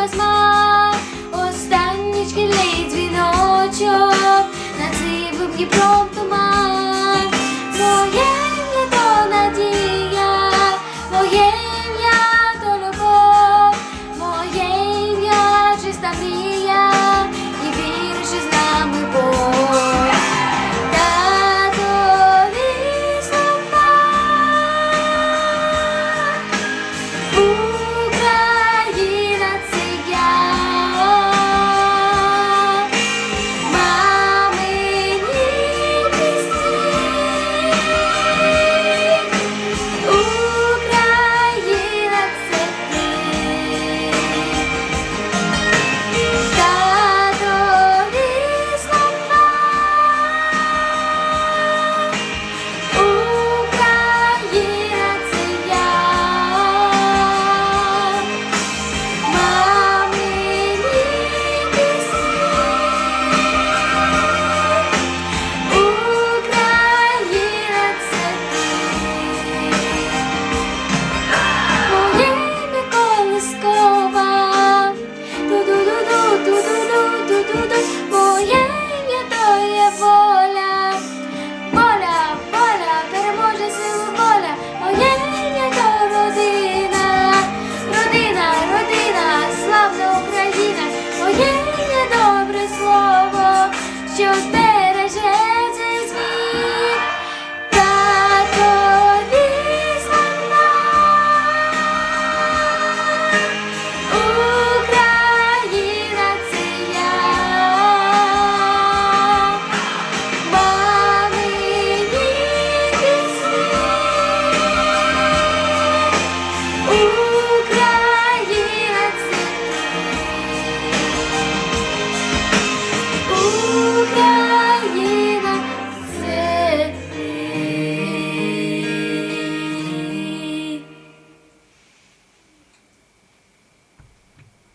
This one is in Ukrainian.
без мав Останній шкільний дзвіночок на цей вибні проптома.